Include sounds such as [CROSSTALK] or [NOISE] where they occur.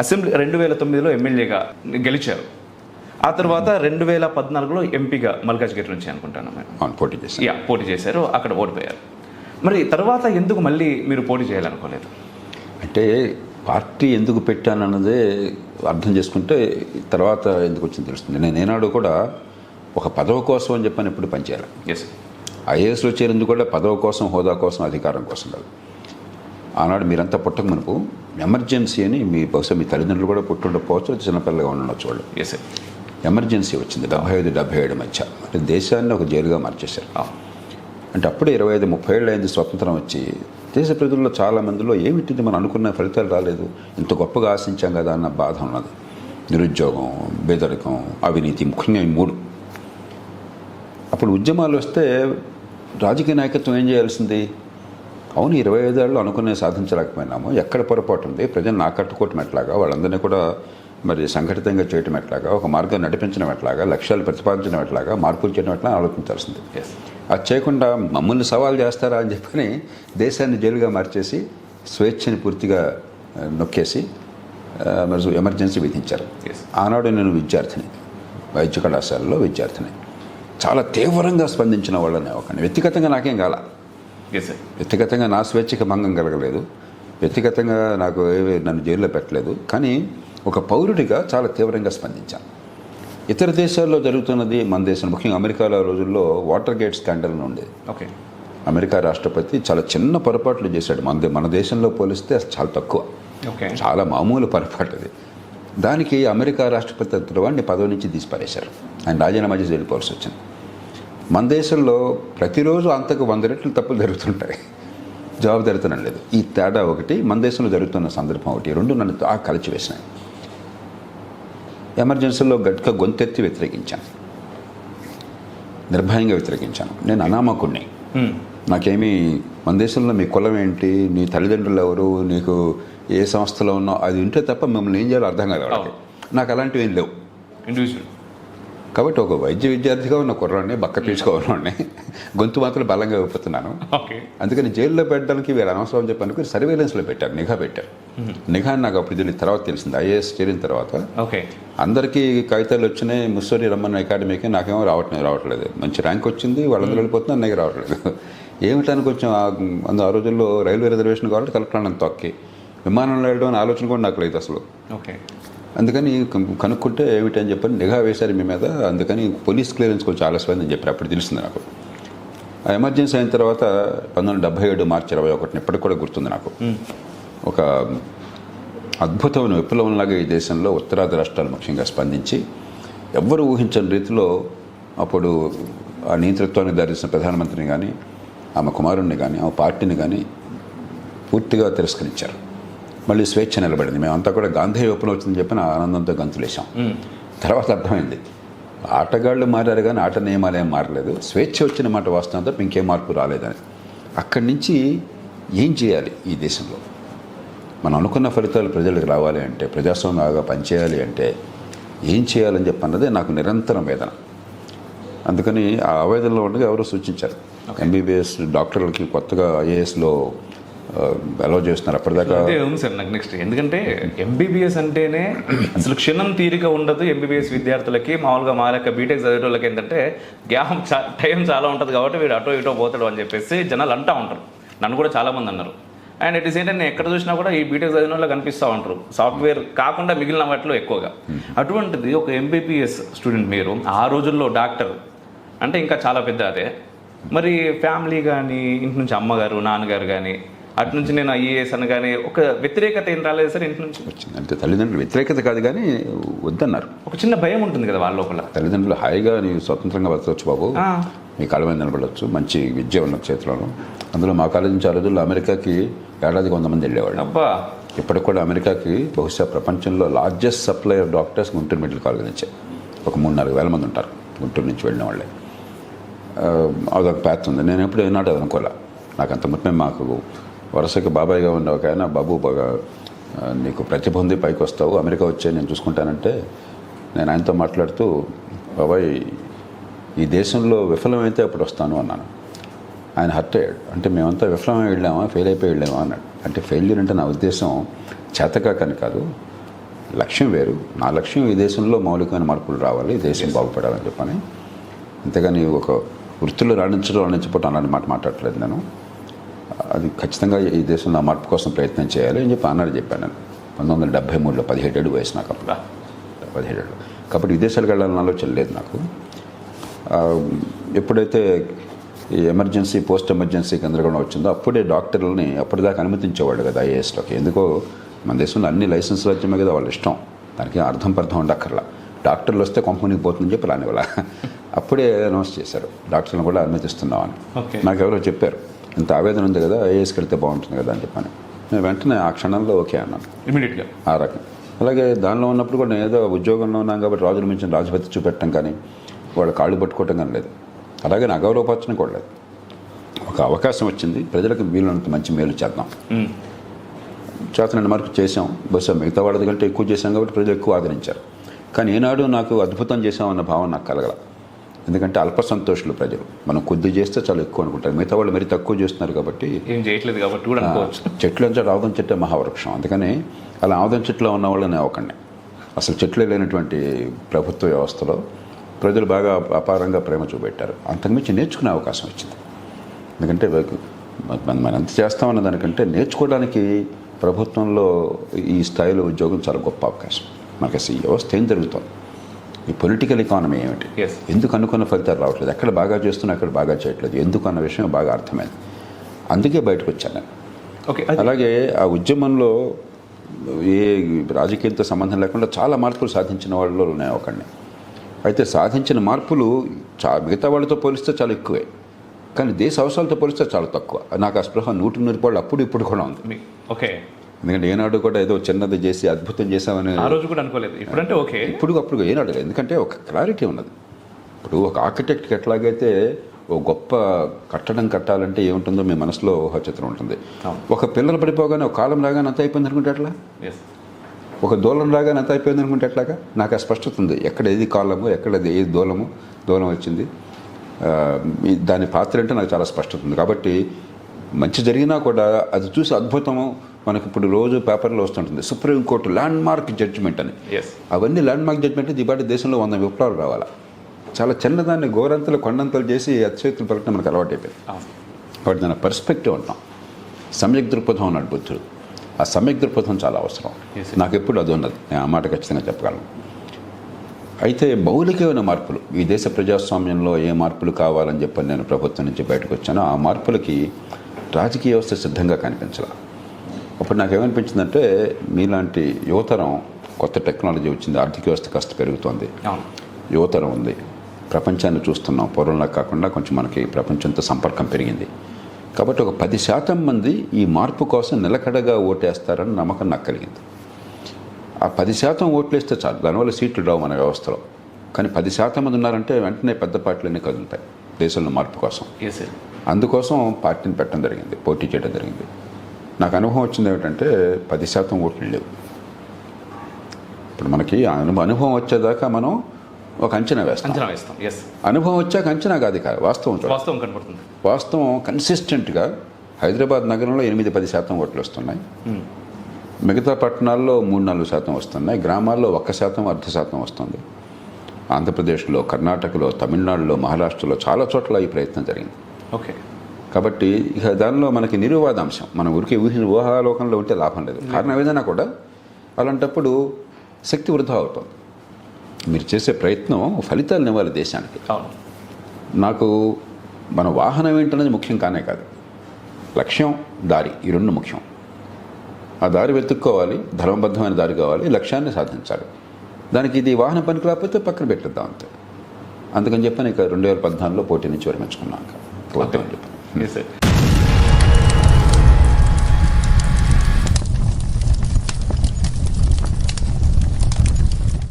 Assembly రెండు వేల తొమ్మిదిలో ఎమ్మెల్యేగా గెలిచారు. ఆ తర్వాత రెండు వేల పద్నాలుగులో ఎంపీగా మల్కాజ్గిరి నుంచి అనుకుంటాను అవును పోటీ చేశాను యా పోటీ చేశారు. అక్కడ ఓడిపోయారు. మరి తర్వాత ఎందుకు మళ్ళీ మీరు పోటీ చేయాలనుకోలేదు? అంటే పార్టీ ఎందుకు పెట్టానన్నదే అర్థం చేసుకుంటే తర్వాత ఎందుకు వచ్చింది తెలుస్తుంది. నేను ఏనాడు కూడా ఒక పదవి కోసం అని చెప్పని ఎప్పుడు పనిచేయాలి. ఎస్ ఐఏఎస్లో చేరేందుకు కూడా పదవి కోసం హోదా కోసం అధికారం కోసం కాదు. ఆనాడు మీరంతా పుట్టక మనకు ఎమర్జెన్సీ అని మీ బహుశా మీ తల్లిదండ్రులు కూడా పుట్టుండకపోవచ్చు చిన్నపిల్లగా ఉండొచ్చు వాళ్ళు. ఎస్ ఎమర్జెన్సీ వచ్చింది డెబ్బై ఐదు డెబ్బై ఏడు మధ్య. అంటే దేశాన్ని ఒక జైలుగా మార్చేశారు. అంటే అప్పుడే ఇరవై ఐదు ముప్పై ఏళ్ళు అయింది స్వతంత్రం వచ్చి. దేశ ప్రజల్లో చాలా మందిలో ఏమిటిది మనం అనుకున్న ఫలితాలు రాలేదు. ఇంత గొప్పగా ఆశించాం కదా అన్న బాధ ఉన్నది. నిరుద్యోగం పేదరికం అవినీతి ముఖ్యంగా ఈ మూడు. అప్పుడు ఉద్యమాలు వస్తే రాజకీయ నాయకత్వం ఏం చేయాల్సింది? అవును ఇరవై ఐదేళ్ళు అనుకునే సాధించలేకపోయినాము. ఎక్కడ పొరపాటు ఉంది? ప్రజలను ఆకట్టుకోవటం ఎట్లాగా? వాళ్ళందరినీ కూడా మరి సంఘటితంగా చేయటం ఎట్లాగా? ఒక మార్గం నడిపించడం ఎట్లాగా? లక్ష్యాలు ప్రతిపాదించడం ఎట్లాగా? మార్పులు చేయడం ఎట్లా ఆలోచించాల్సింది. అది చేయకుండా మమ్మల్ని సవాల్ చేస్తారా అని చెప్పని దేశాన్ని జైలుగా మార్చేసి స్వేచ్ఛని పూర్తిగా నొక్కేసి మరి ఎమర్జెన్సీ విధించారు. ఆనాడు నేను విద్యార్థిని. వైద్య కళాశాలలో విద్యార్థిని. చాలా తీవ్రంగా స్పందించిన వాళ్ళని ఒక వ్యక్తిగతంగా నాకేం కాల. వ్యక్తిగతంగా నా స్వేచ్ఛకి భంగం కలగలేదు. వ్యక్తిగతంగా నాకు నన్ను జైల్లో పెట్టలేదు. కానీ ఒక పౌరుడిగా చాలా తీవ్రంగా స్పందించాను. ఇతర దేశాల్లో జరుగుతున్నది మన దేశం ముఖ్యంగా అమెరికాలో రోజుల్లో వాటర్ గేట్ స్కాండల్ ఉండేది. ఓకే అమెరికా రాష్ట్రపతి చాలా చిన్న పొరపాట్లు చేశాడు. మన మన దేశంలో పోలిస్తే చాలా తక్కువ. ఓకే చాలా మామూలు పొరపాటు అది. దానికి అమెరికా రాష్ట్రపతి వాడిని పదవి నుంచి తీసిపారేశారు. ఆయన రాజీనామా చేసి వెళ్ళిపోవాల్సి వచ్చింది. మన దేశంలో ప్రతిరోజు అంతకు వంద రెట్లు తప్పులు జరుగుతుంటాయి. జవాబుదారితనం లేదు. ఈ తేడా ఒకటి మన దేశంలో జరుగుతున్న సందర్భం ఒకటి. రెండు నన్ను బాగా కలిచివేసినాయి ఎమర్జెన్సీలో గట్టిగా గొంతెత్తి వ్యతిరేకించాను. నిర్భయంగా వ్యతిరేకించాను. నేను అనామకుణ్ణి. నాకేమీ మన దేశంలో మీ కులం ఏంటి నీ తల్లిదండ్రులు ఎవరు నీకు ఏ సంస్థలో ఉన్నావు అది ఉంటే తప్ప మిమ్మల్ని ఏం చేయాలో అర్థం కాదు నాకు అలాంటివి ఏం లేవు. ఇండివిజువల్ కాబట్టి ఒక వైద్య విద్యార్థిగా ఉన్న కుర్రాడిని బక్క పీల్చుకోవాలని గొంతు మాత్రం బలంగా ఓకే. అందుకని జైల్లో పెట్టడానికి వీళ్ళు అనవసరం అని చెప్పి అనుకుని సర్వేలెన్స్లో పెట్టారు నిఘా పెట్టారు నిఘా అని నాకు అప్పుడు తెలియదు తర్వాత తెలిసింది ఐఏఎస్ చేరిన తర్వాత. ఓకే. అందరికీ కాగితాలు వచ్చినాయి ముస్సోరి రమ్మన్న అకాడమీకి నాకేమో రావట్లేదు రావట్లేదు. మంచి ర్యాంక్ వచ్చింది వాళ్ళందరూ వెళ్ళిపోతున్నా అన్నయ్య రావట్లేదు. [LAUGHS] ఏమిటానికి కొంచెం అందు ఆ రోజుల్లో రైల్వే రిజర్వేషన్ కాబట్టి కలెక్టర్ నన్ను తొక్కి. విమానంలో వెళ్ళడం అనే ఆలోచన కూడా నాకు లేదు అసలు. ఓకే. అందుకని కను- కనుక్కుంటే ఏమిటి అని చెప్పని నిఘా వేశారు మీ మీద. అందుకని పోలీస్ క్లియరెన్స్ కొంచెం ఆలస్యమైందని చెప్పారు. అప్పుడు తెలిసింది నాకు. ఆ ఎమర్జెన్సీ అయిన తర్వాత పంతొమ్మిది వందల డెబ్బై ఏడు మార్చి ఇరవై ఒకటిని ఇప్పటికి కూడా గుర్తుంది నాకు. ఒక అద్భుతమైన విప్లవంలాగా ఈ దేశంలో ఉత్తరాది రాష్ట్రాలు ముఖ్యంగా స్పందించి ఎవ్వరు ఊహించని రీతిలో అప్పుడు ఆ నియంతృత్వానికి దారిసిన ప్రధానమంత్రిని కానీ ఆమె కుమారుణ్ణి కానీ ఆమె పార్టీని కానీ పూర్తిగా తిరస్కరించారు. మళ్ళీ స్వేచ్ఛ నిలబడింది. మేమంతా కూడా గాంధీ విప్లవం వచ్చిందని చెప్పి నా ఆనందంతో గంతులేసాం తర్వాత అర్థమైంది. ఆటగాళ్ళు మారారు కానీ ఆట నియమాలు ఏం మారలేదు. స్వేచ్ఛ వచ్చిన మాట వాస్తవం తప్ప ఇంకేం మార్పు రాలేదని. అక్కడి నుంచి ఏం చేయాలి ఈ దేశంలో? మనం అనుకున్న ఫలితాలు ప్రజలకు రావాలి అంటే ప్రజాస్వామ్యంగా పనిచేయాలి అంటే ఏం చేయాలని చెప్పి అన్నదే నాకు నిరంతరం వేదన. అందుకని ఆ ఆవేదనలో ఉండగా ఎవరో సూచించారు. ఎంబీబీఎస్ డాక్టర్లకి కొత్తగా ఐఏఎస్లో అలౌ చేస్తున్నారు. అప్పటిదాకా అదే ఉంది సార్ నాకు నెక్స్ట్ ఎందుకంటే ఎంబీబీఎస్ అంటేనే అసలు క్షణం తీరిక ఉండదు ఎంబీబీఎస్ విద్యార్థులకి. మామూలుగా మా యొక్క బీటెక్ చదివేటోళ్ళకి ఏంటంటే గ్యాప్ టైం చాలా ఉంటుంది కాబట్టి వీడు అటో ఇటో పోతాడు అని చెప్పేసి జనాలు అంటా ఉంటారు. నన్ను కూడా చాలా మంది అన్నారు. అండ్ ఇట్ ఈస్ ఏంటంటే నేను ఎక్కడ చూసినా కూడా ఈ బీటెక్ చదివిన వాళ్ళు కనిపిస్తూ ఉంటారు. సాఫ్ట్వేర్ కాకుండా మిగిలిన వాటిలో ఎక్కువగా. అటువంటిది ఒక ఎంబీబీఎస్ స్టూడెంట్ మీరు ఆ రోజుల్లో డాక్టర్ అంటే ఇంకా చాలా పెద్ద అదే. మరి ఫ్యామిలీ కానీ ఇంటి నుంచి అమ్మగారు నాన్నగారు కానీ అటు నుంచి నేను ఐఏఎస్ అని కానీ ఒక వ్యతిరేకత ఏం రాలేదు సార్ ఇంటి నుంచి? వచ్చింది. అంటే తల్లిదండ్రులు వ్యతిరేకత కాదు కానీ వద్దన్నారు. ఒక చిన్న భయం ఉంటుంది కదా వాళ్ళ లోపల. తల్లిదండ్రులు హాయిగా నీవు స్వతంత్రంగా బతకవచ్చు బాబు. మీ కాళ్ళ మీద నిలబడవచ్చు మంచి విద్య ఉన్న చేతిలోను అందులో మా కాలేజ్ నుంచి ఆ రోజుల్లో అమెరికాకి ఏడాదికి వంద మంది వెళ్ళేవాళ్ళు. అబ్బా. ఇప్పటికి కూడా అమెరికాకి బహుశా ప్రపంచంలో largest supply of doctors Guntur medical college నుంచే. ఒక మూడు నాలుగు వేల మంది ఉంటారు గుంటూరు నుంచి వెళ్ళిన వాళ్ళే. అదొక ప్యాత్ ఉంది. నేను ఎప్పుడు ఏనాడు అనుకోలే. నాకు అంత మొత్తం మాకు వరుసకి బాబాయ్గా ఉన్న ఒక ఆయన బాబు బాగా నీకు ప్రతిభ ఉంది పైకి వస్తావు అమెరికా వచ్చే నేను చూసుకుంటానంటే నేను ఆయనతో మాట్లాడుతూ బాబాయ్ ఈ దేశంలో విఫలమైతే అప్పుడు వస్తాను అన్నాను. ఆయన హర్ట్ అయ్యాడు. అంటే మేమంతా విఫలమై వెళ్ళామా? ఫెయిల్ అయిపోయి వెళ్ళామా? అన్నాడు. అంటే ఫెయిల్యూర్ అంటే నా ఉద్దేశం చేతకాకని కాదు. లక్ష్యం వేరు. నా లక్ష్యం ఈ దేశంలో మౌలికమైన మార్పులు రావాలి ఈ దేశం బాగుపడాలని చెప్పని. అంతేగాని ఒక వృత్తిలో రాణించడం రాణించకపోవడం అలాంటి మాట మాట్లాడలేదు నేను. అది ఖచ్చితంగా ఈ దేశంలో ఆ మార్పు కోసం ప్రయత్నం చేయాలి అని చెప్పి అన్నాడు చెప్పాను నేను. పంతొమ్మిది వందల డెబ్బై మూడులో పదిహేడేడు వయసు నాకు అప్పుడు. పదిహేడేళ్ళు. కాబట్టి విదేశాలకు వెళ్ళాలని ఆలోచన లేదు నాకు. ఎప్పుడైతే ఈ ఎమర్జెన్సీ పోస్ట్ ఎమర్జెన్సీ గందరగోళం వచ్చిందో అప్పుడే డాక్టర్లని అప్పటిదాకా అనుమతించేవాళ్ళు కదా ఐఏఎస్లోకి. ఎందుకో మన దేశంలో అన్ని లైసెన్స్ రాజ్యమే కదా వాళ్ళ ఇష్టం. దానికి అర్థం పర్థం ఉండక్కర్లా. డాక్టర్లు వస్తే కంపెనీకి పోతుందని చెప్పి రాని వాళ్ళ [LAUGHS] అప్పుడే అనౌన్స్ చేశారు. డాక్టర్లను కూడా అనుమతిస్తున్నామని. నాకు ఎవరో చెప్పారు. ఇంత ఆవేదన ఉంది కదా ఐఏఎస్కి వెళ్తే బాగుంటుంది కదా అని చెప్పని. నేను వెంటనే ఆ క్షణంలో ఓకే అన్నాను. ఇమీడియట్గా ఆ రకం. అలాగే దానిలో ఉన్నప్పుడు కూడా నేను ఏదో ఉద్యోగంలో ఉన్నాం కాబట్టి రాజుల మించిన రాజభక్తి చూపెట్టడం కానీ వాళ్ళ కాళ్ళు పట్టుకోవటం కానీ లేదు. అలాగే నా గౌరవపరచడం కూడా లేదు. ఒక అవకాశం వచ్చింది. ప్రజలకు వీలున్నంత మంచి మేలు చేద్దాం. చేతనండి మార్కు చేసాం బహుశా మిగతా వాళ్ళ కంటే ఎక్కువ చేశాం కాబట్టి ప్రజలు ఎక్కువ ఆదరించారు. కానీ ఏనాడు నాకు అద్భుతం చేశామన్న భావన నాకు కలగల. ఎందుకంటే అల్ప సంతోషులు ప్రజలు. మనం కొద్ది చేస్తే చాలా ఎక్కువ అనుకుంటారు. మిగతా వాళ్ళు మరి తక్కువ చేస్తున్నారు కాబట్టి ఏం చేయట్లేదు కాబట్టి కూడా చెట్లు అంటే ఆవుదం చెట్టే మహావృక్షం. అందుకని అలా ఆవుదం చెట్లో ఉన్న వాళ్ళని ఒకడిని అసలు చెట్లే లేనటువంటి ప్రభుత్వ వ్యవస్థలో ప్రజలు బాగా అపారంగా ప్రేమ చూపెట్టారు. అంతకుమించి నేర్చుకునే అవకాశం వచ్చింది. ఎందుకంటే మనం మనం ఎంత చేస్తామన్న దానికంటే నేర్చుకోవడానికి ప్రభుత్వంలో ఈ స్థాయిలో ఉద్యోగం చాలా గొప్ప అవకాశం. మనకి అసలు ఈ వ్యవస్థ ఏం జరుగుతుంది? ఈ పొలిటికల్ ఎకానమీ ఏమిటి. ఎందుకు అనుకున్న ఫలితాలు రావట్లేదు? ఎక్కడ బాగా చేస్తున్నా అక్కడ బాగా చేయట్లేదు. ఎందుకు అన్న విషయం బాగా అర్థమైంది. అందుకే బయటకు వచ్చాను ఓకే అలాగే ఆ ఉద్యమంలో ఏ రాజకీయంతో సంబంధం లేకుండా చాలా మార్పులు సాధించిన వాళ్ళలో నేను ఒకడిని. అయితే సాధించిన మార్పులు చా మిగతా వాళ్ళతో పోలిస్తే చాలా ఎక్కువే. కానీ దేశ అవసరాలతో పోలిస్తే చాలా తక్కువ. నాకు ఆ స్పృహ నూటి నూరు రూపాయలు అప్పుడు ఇప్పుడు కూడా ఉంది. ఓకే ఎందుకంటే ఏనాడు కూడా ఏదో చిన్నది చేసి అద్భుతం చేశామని ఆ రోజు కూడా అనుకోలేదు. ఇప్పుడంటే ఓకే. ఇప్పుడు అప్పుడు ఏనాడు లేదు. ఎందుకంటే ఒక క్లారిటీ ఉన్నది. ఇప్పుడు ఒక ఆర్కిటెక్ట్కి ఎట్లాగైతే ఓ గొప్ప కట్టడం కట్టాలంటే ఏముంటుందో మీ మనసులో ఒక చిత్రం ఉంటుంది. ఒక పిల్లలు పడిపోగానే ఒక కాలం రాగానే అంత అయిపోయింది అనుకుంటే ఎట్లా? ఒక దూలం రాగానే అంత అయిపోయింది అనుకుంటే ఎట్లాగా? నాకు ఆ స్పష్టత ఉంది. ఎక్కడ ఏది కాలము ఎక్కడ ఏది దూలము దూలం వచ్చింది. దాని పాత్ర అంటే నాకు చాలా స్పష్టత ఉంది. కాబట్టి మంచి జరిగినా కూడా అది చూసి అద్భుతము. మనకి ఇప్పుడు రోజు పేపర్లో వస్తుంటుంది. సుప్రీంకోర్టు ల్యాండ్ మార్క్ జడ్జిమెంట్ అని. అవన్నీ ల్యాండ్ మార్క్ జడ్జిమెంట్ దిబాటి దేశంలో వంద విప్లవాలు రావాలా? చాలా చిన్నదాన్ని గోరంతలు కొండంతలు చేసి అతిశక్తులు పలకడం మనకు అలవాటు అయిపోయింది కాబట్టి దాని పర్స్పెక్టివ్ అంటాం. సమ్యక్ దృక్పథం అన్నాడు బుద్ధుడు. ఆ సమ్యక్ దృక్పథం చాలా అవసరం. నాకు ఎప్పుడు అది ఉన్నది. నేను ఆ మాట ఖచ్చితంగా చెప్పగలను. అయితే మౌలికమైన మార్పులు. ఈ దేశ ప్రజాస్వామ్యంలో ఏ మార్పులు కావాలని చెప్పని నేను ప్రభుత్వం నుంచి బయటకు వచ్చానో. ఆ మార్పులకి రాజకీయ వ్యవస్థ సిద్ధంగా కనిపించాల. అప్పుడు నాకేమనిపించిందంటే మీలాంటి యువతరం కొత్త టెక్నాలజీ వచ్చింది ఆర్థిక వ్యవస్థ కాస్త పెరుగుతోంది. యువతరం ఉంది. ప్రపంచాన్ని చూస్తున్నాం. పూర్వంలా కాకుండా కొంచెం మనకి ప్రపంచంతో సంపర్కం పెరిగింది. కాబట్టి ఒక పది శాతం మంది ఈ మార్పు కోసం నిలకడగా ఓటేస్తారని నమ్మకం నాకు కలిగింది. ఆ పది శాతం ఓట్లేస్తే చాలు. దానివల్ల సీట్లు రావు మన వ్యవస్థలో. కానీ పది శాతం మంది ఉన్నారంటే వెంటనే పెద్ద పార్టీలన్నీ కదులుతాయి. దేశంలో మార్పు కోసం. అందుకోసం పార్టీని పెట్టడం జరిగింది పోటీ చేయడం జరిగింది. నాకు అనుభవం వచ్చింది ఏమిటంటే పది శాతం ఓట్లు లేవు. ఇప్పుడు మనకి అనుభవం అనుభవం వచ్చేదాకా మనం ఒక అంచనా వేస్తాం. అంచనా వేస్తాం ఎస్ అనుభవం వచ్చాక అంచనా కాదు కాదు వాస్తవం. వాస్తవం కనబడుతుంది. వాస్తవం కన్సిస్టెంట్గా హైదరాబాద్ నగరంలో ఎనిమిది పది శాతం ఓట్లు వస్తున్నాయి. మిగతా పట్టణాల్లో మూడు నాలుగు శాతం వస్తున్నాయి. గ్రామాల్లో ఒక్క శాతం అర్ధ శాతం వస్తుంది. ఆంధ్రప్రదేశ్లో కర్ణాటకలో తమిళనాడులో మహారాష్ట్రలో చాలా చోట్ల ఈ ప్రయత్నం జరిగింది. ఓకే. కాబట్టి ఇక దానిలో మనకి నిరువాదాంశం. మనం ఊరికే ఊహిన ఊహాలోకంలో ఉంటే లాభం లేదు. కారణం ఏదైనా కూడా అలాంటప్పుడు శక్తి వృధా అవుతుంది. మీరు చేసే ప్రయత్నం ఫలితాలను ఇవ్వాలి దేశానికి. నాకు మన వాహనం ఏంటనేది ముఖ్యం కానే కాదు. లక్ష్యం దారి ఈ రెండు ముఖ్యం. ఆ దారి వెతుక్కోవాలి ధర్మబద్ధమైన దారి కావాలి లక్ష్యాన్ని సాధించాలి. దానికి ఇది వాహనం పనికి రాకపోతే పక్కన పెట్టేద్దాం అంతే. అందుకని చెప్పని ఇక రెండు వేల పద్నాలుగులో పోటీ నుంచి విరమించుకున్నాక పోతామని చెప్పి ఎస్ సార్